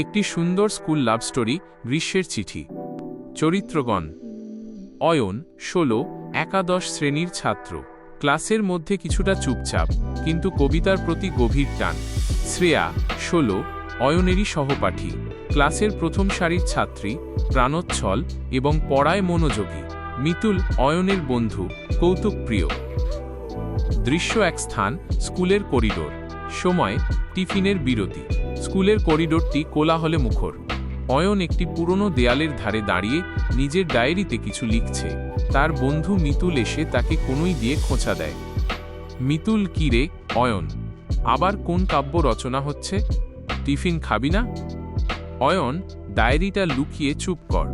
একটি সুন্দর school love story, গ্রীষ্মের চিঠি। চরিত্রগণ। অয়ন, ষোলো, একাদশ শ্রেণির ছাত্র। ক্লাসের মধ্যে কিছুটা চুপচাপ, কিন্তু কবিতার প্রতি গভীর টান। শ্রেয়া, ষোলো, অয়নেরই সহপাঠী। ক্লাসের প্রথম সারির ছাত্রী, প্রাণোচ্ছল এবং পড়ায় মনোযোগী। মিতুল, অয়নের বন্ধু, কৌতুকপ্রিয়। দৃশ্য এক স্থান, স্কুলের করিডোর। সময়, টিফিনের বিরতি। স্কুলের করিডোরটি কোলাহলে মুখর। অয়ন একটি পুরনো দেয়ালের ধারে দাঁড়িয়ে নিজের ডায়েরিতে কিছু লিখছে। তার বন্ধু মিতুল এসে তাকে কোনোই দিয়ে খোঁচা দেয়। মিতুল কিরে অয়ন, আবার কোন কাব্য রচনা হচ্ছে? টিফিন খাবি না? অয়ন, ডায়েরিটা লুকিয়ে চুপ কর।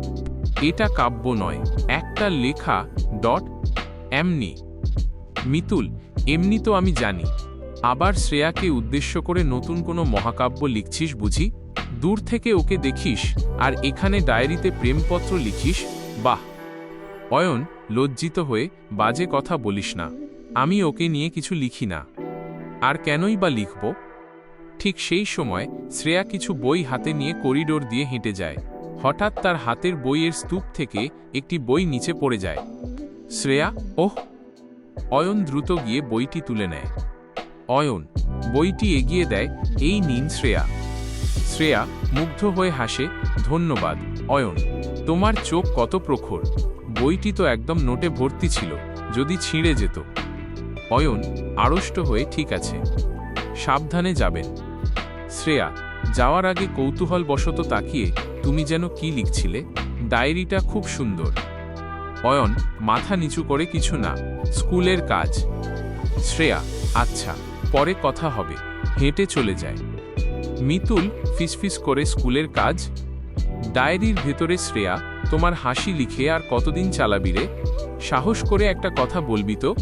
এটা কাব্য নয়, একটা লেখা ডট এমনি। মিতুল, এমনি তো আমি জানি আবার শ্রেয়াকে উদ্দেশ্য করে নতুন কোনো মহাকাব্য লিখছিস বুঝি? দূর থেকে ওকে দেখিস, আর এখানে ডায়েরিতে প্রেমপত্র লিখিস? বাহ! অয়ন, লজ্জিত হয়ে বাজে কথা বলিস না। আমি ওকে নিয়ে কিছু লিখি না। আর কেনই বা লিখব? ঠিক সেই সময় শ্রেয়া কিছু বই হাতে নিয়ে করিডোর দিয়ে হেঁটে যায়। হঠাৎ তার হাতের বইয়ের স্তূপ থেকে একটি বই নিচে পড়ে যায়। শ্রেয়া, ওহ! অয়ন দ্রুত গিয়ে বইটি তুলে নেয়। অয়ন, বইটি এগিয়ে দেয় এই নিন শ্রেয়া। শ্রেয়া মুগ্ধ হয়ে হাসে, ধন্যবাদ, অয়ন, তোমার চোখ কত প্রখর। বইটি তো একদম নোটে ভর্তি ছিল, যদি ছিঁড়ে যেত। অয়ন আড়ষ্ট হয়ে, ঠিক আছে, সাবধানে যাবেন। শ্রেয়া, যাওয়ার আগে কৌতূহল বশত তাকিয়ে, তুমি যেন কি লিখছিলে? ডায়েরিটা খুব সুন্দর। অয়ন মাথা নিচু করে, কিছু না, স্কুলের কাজ। শ্রেয়া আচ্ছা। পরে কথা হবে। হেঁটে চলে যায়। মিতুল ফিসফিস করে স্কুলের কাজ। ডায়েরির ভেতরে শ্রেয়া, তোমার হাসি লিখে আর কতদিন চালাবি রে? সাহস করে একটা কথা বলবি তো?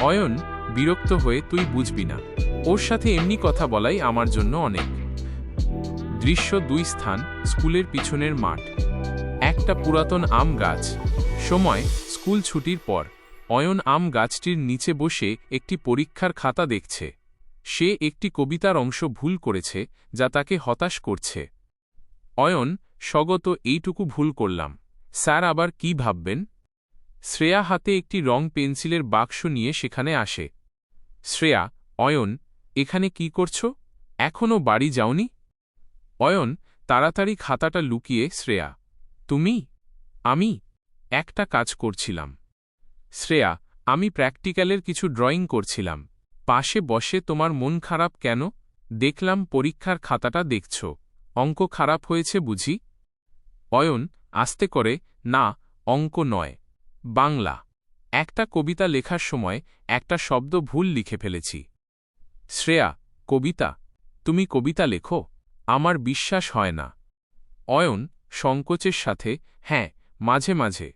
অয়ন, বিরক্ত হয়ে তুই বুঝবি না। ওর সাথে এমনি কথা বলাই আমার জন্য অনেক। দৃশ্য দুই স্থান, স্কুলের পিছনের মাঠ। একটা পুরাতন আম গাছ। সময়, স্কুল ছুটির পর। অয়ন আম গাছটির নিচে বসে একটি পরীক্ষার খাতা দেখছে। সে একটি কবিতার অংশ ভুল করেছে, যা তাকে হতাশ করছে। অয়ন, স্বগত, এইটুকু ভুল করলাম। স্যার আবার কি ভাববেন? শ্রেয়া হাতে একটি রং পেন্সিলের বাক্স নিয়ে সেখানে আসে। শ্রেয়া, অয়ন, এখানে কি করছ? এখনও বাড়ি যাওনি? অয়ন, তাড়াতাড়ি খাতাটা লুকিয়ে, শ্রেয়া, তুমি? আমি একটা কাজ করছিলাম। শ্রেয়া, আমি প্র্যাকটিক্যালের কিছু ড্রয়িং করছিলাম। পাশে বসে তোমার মন খারাপ কেন? দেখলাম পরীক্ষার খাতাটা দেখছ। অঙ্ক খারাপ হয়েছে বুঝি? অয়ন, আস্তে করে, না, অঙ্ক নয়। বাংলা। একটা কবিতা লেখার সময় একটা শব্দ ভুল লিখে ফেলেছি। শ্রেয়া, কবিতা, তুমি কবিতা লেখো? আমার বিশ্বাস হয় না। অয়ন, সংকোচের সাথে হ্যাঁ মাঝে মাঝে।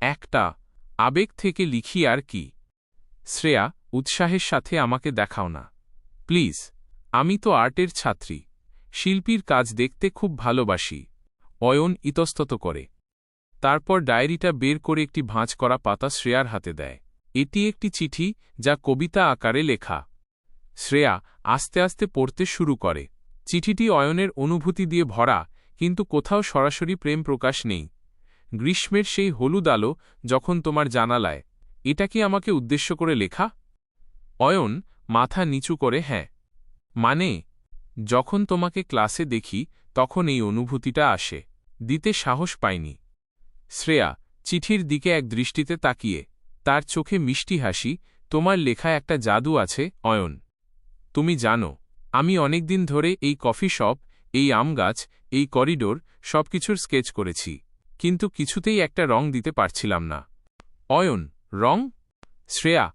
একটা আবেগ থেকে লিখি আর কি। শ্রেয়া, উৎসাহের সাথে আমাকে দেখাও না। প্লিজ, আমি তো আর্টের ছাত্রী। শিল্পীর কাজ দেখতে খুব ভালোবাসি। অয়ন ইতস্তত করে। তারপর ডায়েরিটা বের করে একটি ভাঁজ করা পাতা শ্রেয়ার হাতে দেয়। এটি একটি চিঠি যা কবিতা আকারে লেখা। শ্রেয়া আস্তে আস্তে পড়তে শুরু করে। চিঠিটি অয়নের অনুভূতি দিয়ে ভরা, কিন্তু কোথাও সরাসরি প্রেম প্রকাশ নেই। গ্রীষ্মের সেই হলুদ আলো যখন তোমার জানালায়, এটা কি আমাকে উদ্দেশ্য করে লেখা? অয়ন মাথা নিচু করে হ্যাঁ। মানে যখন তোমাকে ক্লাসে দেখি, তখন এই অনুভূতিটা আসে। দিতে সাহস পাইনি। শ্রেয়া, চিঠির দিকে এক দৃষ্টিতে তাকিয়ে, তার চোখে মিষ্টি হাসি, তোমার লেখা একটা জাদু আছে, অয়ন। তুমি জানো, আমি অনেকদিন ধরে এই কফি শপ, এই আম গাছ, এই করিডোর, সবকিছুর স্কেচ করেছি। কিন্তু কিছুতেই একটা রং দিতে পারছিলাম না। অয়ন, রং? শ্রেয়া,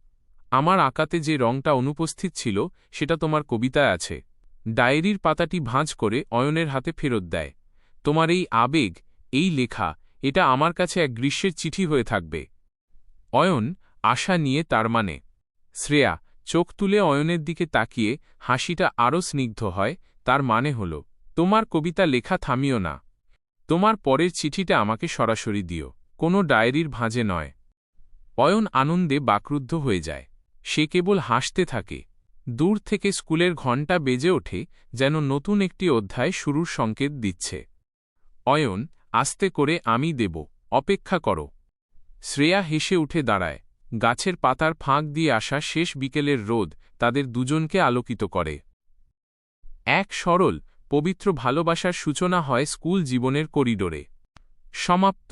আমার আঁকাতে যে রংটা অনুপস্থিত ছিল, সেটা তোমার কবিতায় আছে। ডায়েরির পাতাটি ভাঁজ করে অয়নের হাতে ফেরত দেয়। তোমার এই আবেগ, এই লেখা, এটা আমার কাছে এক গ্রীষ্মের চিঠি হয়ে থাকবে। অয়ন, আশা নিয়ে তার মানে। শ্রেয়া, চোখ তুলে অয়নের দিকে তাকিয়ে হাসিটা আরও স্নিগ্ধ হয়, তার মানে হল, তোমার কবিতা লেখা থামিও না। তোমার পরের চিঠিটা আমাকে সরাসরি দিও। কোনো ডায়েরির ভাঁজে নয়। অয়ন আনন্দে বাকরুদ্ধ হয়ে যায়। সে কেবল হাসতে থাকে। দূর থেকে স্কুলের ঘণ্টা বেজে ওঠে যেন নতুন একটি অধ্যায় শুরুর সংকেত দিচ্ছে। অয়ন, আস্তে করে আমি দেব, অপেক্ষা করো। শ্রেয়া হেসে উঠে দাঁড়ায়। গাছের পাতার ফাঁক দিয়ে আসা শেষ বিকেলের রোদ তাদের দুজনকে আলোকিত করে। এক সরল পবিত্র ভালোবাসার সূচনা হয় স্কুল জীবনের করিডোরে। সমাপ্ত।